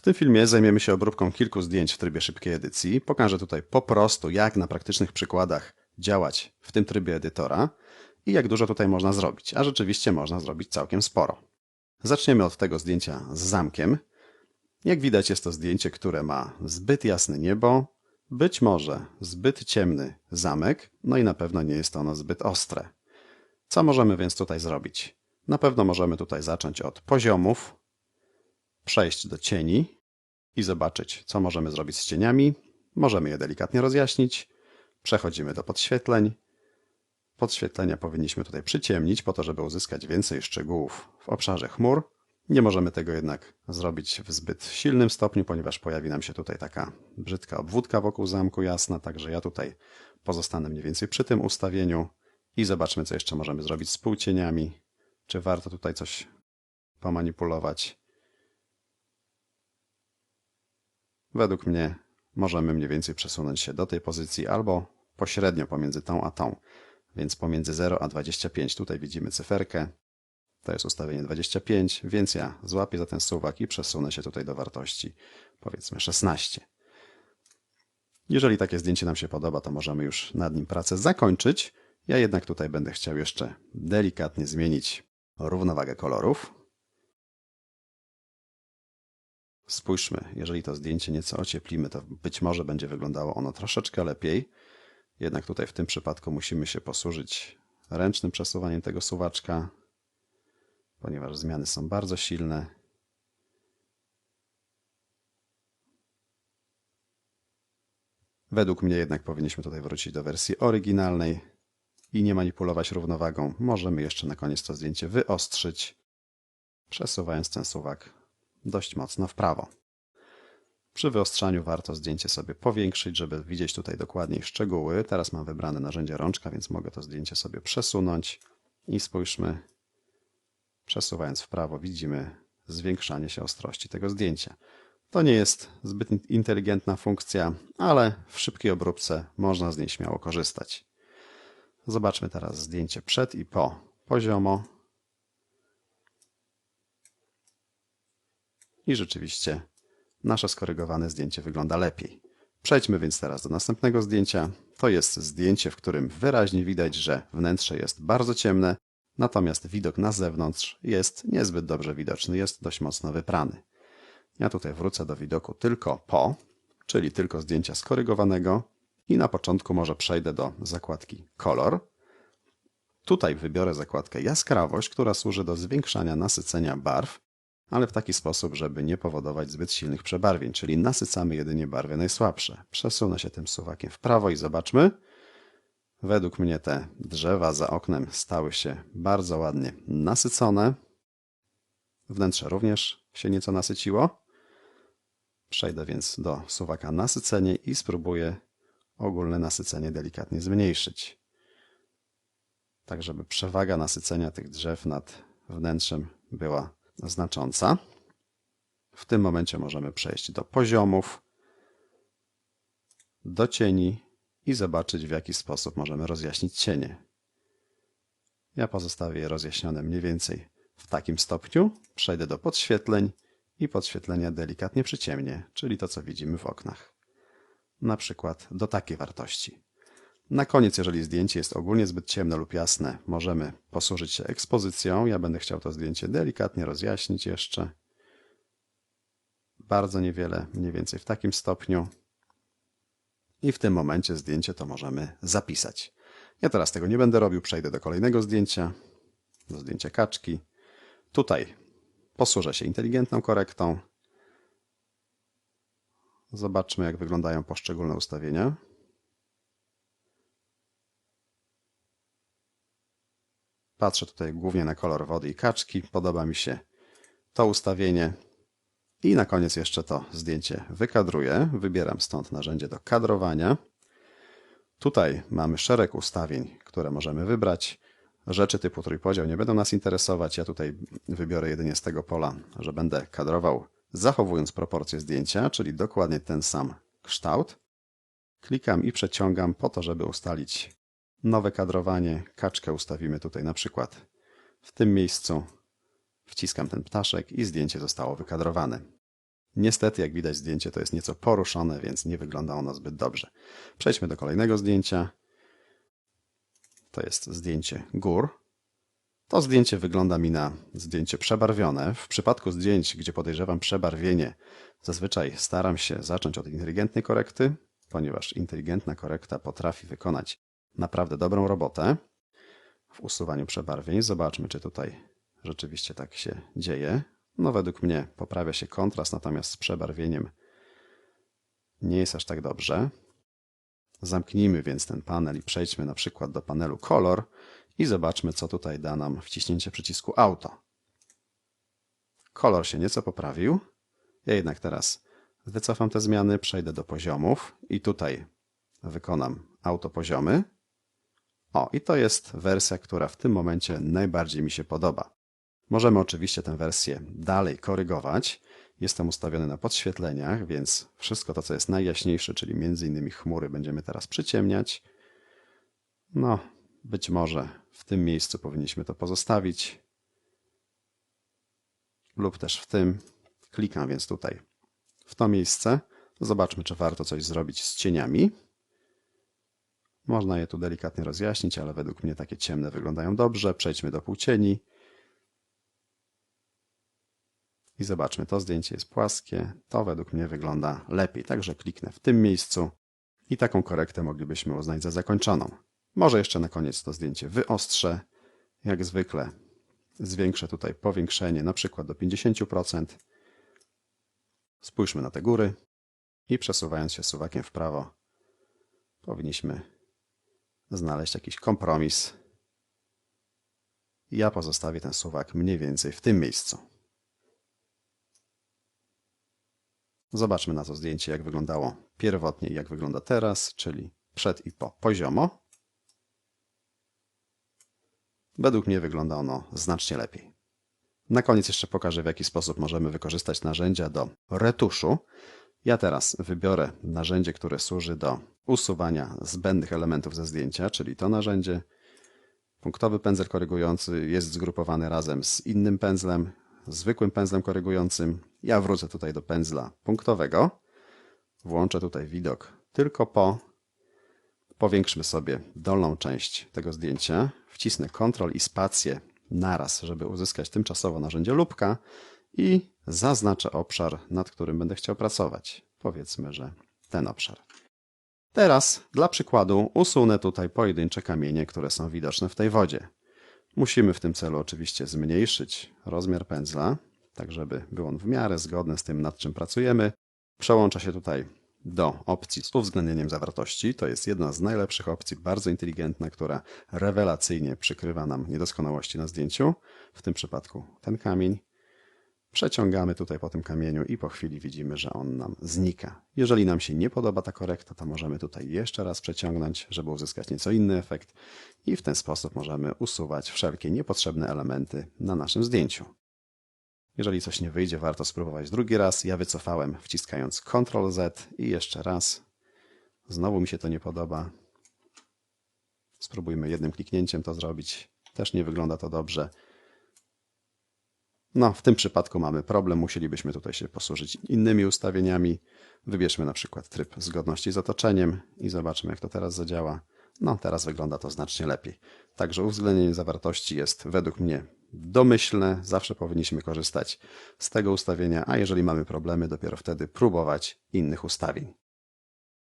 W tym filmie zajmiemy się obróbką kilku zdjęć w trybie szybkiej edycji. Pokażę tutaj po prostu, jak na praktycznych przykładach działać w tym trybie edytora i jak dużo tutaj można zrobić. A rzeczywiście można zrobić całkiem sporo. Zaczniemy od tego zdjęcia z zamkiem. Jak widać jest to zdjęcie, które ma zbyt jasne niebo, być może zbyt ciemny zamek, no i na pewno nie jest ono zbyt ostre. Co możemy więc tutaj zrobić? Na pewno możemy tutaj zacząć od poziomów, przejść do cieni i zobaczyć, co możemy zrobić z cieniami. Możemy je delikatnie rozjaśnić. Przechodzimy do podświetleń. Podświetlenia powinniśmy tutaj przyciemnić po to, żeby uzyskać więcej szczegółów w obszarze chmur. Nie możemy tego jednak zrobić w zbyt silnym stopniu, ponieważ pojawi nam się tutaj taka brzydka obwódka wokół zamku jasna, także ja tutaj pozostanę mniej więcej przy tym ustawieniu i zobaczmy, co jeszcze możemy zrobić z półcieniami. Czy warto tutaj coś pomanipulować? Według mnie możemy mniej więcej przesunąć się do tej pozycji albo pośrednio pomiędzy tą a tą, więc pomiędzy 0 a 25. Tutaj widzimy cyferkę. To jest ustawienie 25, więc ja złapię za ten suwak i przesunę się tutaj do wartości powiedzmy 16. Jeżeli takie zdjęcie nam się podoba, to możemy już nad nim pracę zakończyć. Ja jednak tutaj będę chciał jeszcze delikatnie zmienić równowagę kolorów. Spójrzmy, jeżeli to zdjęcie nieco ocieplimy, to być może będzie wyglądało ono troszeczkę lepiej. Jednak tutaj w tym przypadku musimy się posłużyć ręcznym przesuwaniem tego suwaczka, ponieważ zmiany są bardzo silne. Według mnie jednak powinniśmy tutaj wrócić do wersji oryginalnej i nie manipulować równowagą. Możemy jeszcze na koniec to zdjęcie wyostrzyć, przesuwając ten suwak dość mocno w prawo. Przy wyostrzaniu warto zdjęcie sobie powiększyć, żeby widzieć tutaj dokładniej szczegóły. Teraz mam wybrane narzędzie rączka, więc mogę to zdjęcie sobie przesunąć i spójrzmy, przesuwając w prawo widzimy zwiększanie się ostrości tego zdjęcia. To nie jest zbyt inteligentna funkcja, ale w szybkiej obróbce można z niej śmiało korzystać. Zobaczmy teraz zdjęcie przed i po poziomo. I rzeczywiście nasze skorygowane zdjęcie wygląda lepiej. Przejdźmy więc teraz do następnego zdjęcia. To jest zdjęcie, w którym wyraźnie widać, że wnętrze jest bardzo ciemne, natomiast widok na zewnątrz jest niezbyt dobrze widoczny, jest dość mocno wyprany. Ja tutaj wrócę do widoku tylko po, czyli tylko zdjęcia skorygowanego i na początku może przejdę do zakładki kolor. Tutaj wybiorę zakładkę jaskrawość, która służy do zwiększania nasycenia barw, ale w taki sposób, żeby nie powodować zbyt silnych przebarwień, czyli nasycamy jedynie barwy najsłabsze. Przesunę się tym suwakiem w prawo i zobaczmy. Według mnie te drzewa za oknem stały się bardzo ładnie nasycone. Wnętrze również się nieco nasyciło. Przejdę więc do suwaka nasycenie i spróbuję ogólne nasycenie delikatnie zmniejszyć. Tak, żeby przewaga nasycenia tych drzew nad wnętrzem była znacząca. W tym momencie możemy przejść do poziomów, do cieni i zobaczyć w jaki sposób możemy rozjaśnić cienie. Ja pozostawię je rozjaśnione mniej więcej w takim stopniu. Przejdę do podświetleń i podświetlenia delikatnie przyciemnię, czyli to co widzimy w oknach. Na przykład do takiej wartości. Na koniec, jeżeli zdjęcie jest ogólnie zbyt ciemne lub jasne, możemy posłużyć się ekspozycją. Ja będę chciał to zdjęcie delikatnie rozjaśnić jeszcze. Bardzo niewiele, mniej więcej w takim stopniu. I w tym momencie zdjęcie to możemy zapisać. Ja teraz tego nie będę robił, przejdę do kolejnego zdjęcia, do zdjęcia kaczki. Tutaj posłużę się inteligentną korektą. Zobaczmy, jak wyglądają poszczególne ustawienia. Patrzę tutaj głównie na kolor wody i kaczki. Podoba mi się to ustawienie. I na koniec jeszcze to zdjęcie wykadruję. Wybieram stąd narzędzie do kadrowania. Tutaj mamy szereg ustawień, które możemy wybrać. Rzeczy typu trójpodział nie będą nas interesować. Ja tutaj wybiorę jedynie z tego pola, że będę kadrował zachowując proporcje zdjęcia, czyli dokładnie ten sam kształt. Klikam i przeciągam po to, żeby ustalić nowe kadrowanie. Kaczkę ustawimy tutaj na przykład w tym miejscu. Wciskam ten ptaszek i zdjęcie zostało wykadrowane. Niestety, jak widać, zdjęcie to jest nieco poruszone, więc nie wygląda ono zbyt dobrze. Przejdźmy do kolejnego zdjęcia. To jest zdjęcie gór. To zdjęcie wygląda mi na zdjęcie przebarwione. W przypadku zdjęć, gdzie podejrzewam przebarwienie, zazwyczaj staram się zacząć od inteligentnej korekty, ponieważ inteligentna korekta potrafi wykonać naprawdę dobrą robotę w usuwaniu przebarwień. Zobaczmy, czy tutaj rzeczywiście tak się dzieje. No, według mnie poprawia się kontrast, natomiast z przebarwieniem nie jest aż tak dobrze. Zamknijmy więc ten panel i przejdźmy na przykład do panelu Color i zobaczmy, co tutaj da nam wciśnięcie przycisku Auto. Kolor się nieco poprawił. Ja jednak teraz wycofam te zmiany, przejdę do poziomów i tutaj wykonam autopoziomy. O, i to jest wersja, która w tym momencie najbardziej mi się podoba. Możemy oczywiście tę wersję dalej korygować. Jestem ustawiony na podświetleniach, więc wszystko to, co jest najjaśniejsze, czyli innymi chmury, będziemy teraz przyciemniać. No, być może w tym miejscu powinniśmy to pozostawić. Lub też w tym. Klikam więc tutaj w to miejsce. Zobaczmy, czy warto coś zrobić z cieniami. Można je tu delikatnie rozjaśnić, ale według mnie takie ciemne wyglądają dobrze. Przejdźmy do półcieni. I zobaczmy, to zdjęcie jest płaskie, to według mnie wygląda lepiej. Także kliknę w tym miejscu i taką korektę moglibyśmy uznać za zakończoną. Może jeszcze na koniec to zdjęcie wyostrzę. Jak zwykle zwiększę tutaj powiększenie na przykład do 50%. Spójrzmy na te góry i przesuwając się suwakiem w prawo powinniśmy znaleźć jakiś kompromis. Ja pozostawię ten suwak mniej więcej w tym miejscu. Zobaczmy na to zdjęcie, jak wyglądało pierwotnie i jak wygląda teraz, czyli przed i po poziomo. Według mnie wygląda ono znacznie lepiej. Na koniec jeszcze pokażę, w jaki sposób możemy wykorzystać narzędzia do retuszu. Ja teraz wybiorę narzędzie, które służy do usuwania zbędnych elementów ze zdjęcia, czyli to narzędzie. Punktowy pędzel korygujący jest zgrupowany razem z innym pędzlem, zwykłym pędzlem korygującym. Ja wrócę tutaj do pędzla punktowego. Włączę tutaj widok tylko po. Powiększmy sobie dolną część tego zdjęcia. Wcisnę Ctrl i spację naraz, żeby uzyskać tymczasowo narzędzie lubka i zaznaczę obszar, nad którym będę chciał pracować. Powiedzmy, że ten obszar. Teraz, dla przykładu, usunę tutaj pojedyncze kamienie, które są widoczne w tej wodzie. Musimy w tym celu oczywiście zmniejszyć rozmiar pędzla, tak żeby był on w miarę zgodny z tym, nad czym pracujemy. Przełącza się tutaj do opcji z uwzględnieniem zawartości. To jest jedna z najlepszych opcji, bardzo inteligentna, która rewelacyjnie przykrywa nam niedoskonałości na zdjęciu. W tym przypadku ten kamień. Przeciągamy tutaj po tym kamieniu i po chwili widzimy, że on nam znika. Jeżeli nam się nie podoba ta korekta, to możemy tutaj jeszcze raz przeciągnąć, żeby uzyskać nieco inny efekt i w ten sposób możemy usuwać wszelkie niepotrzebne elementy na naszym zdjęciu. Jeżeli coś nie wyjdzie, warto spróbować drugi raz. Ja wycofałem wciskając Ctrl Z i jeszcze raz. Znowu mi się to nie podoba. Spróbujmy jednym kliknięciem to zrobić. Też nie wygląda to dobrze. No, w tym przypadku mamy problem. Musielibyśmy tutaj się posłużyć innymi ustawieniami. Wybierzmy na przykład tryb zgodności z otoczeniem i zobaczmy, jak to teraz zadziała. No, teraz wygląda to znacznie lepiej. Także uwzględnienie zawartości jest według mnie domyślne. Zawsze powinniśmy korzystać z tego ustawienia, a jeżeli mamy problemy, dopiero wtedy próbować innych ustawień.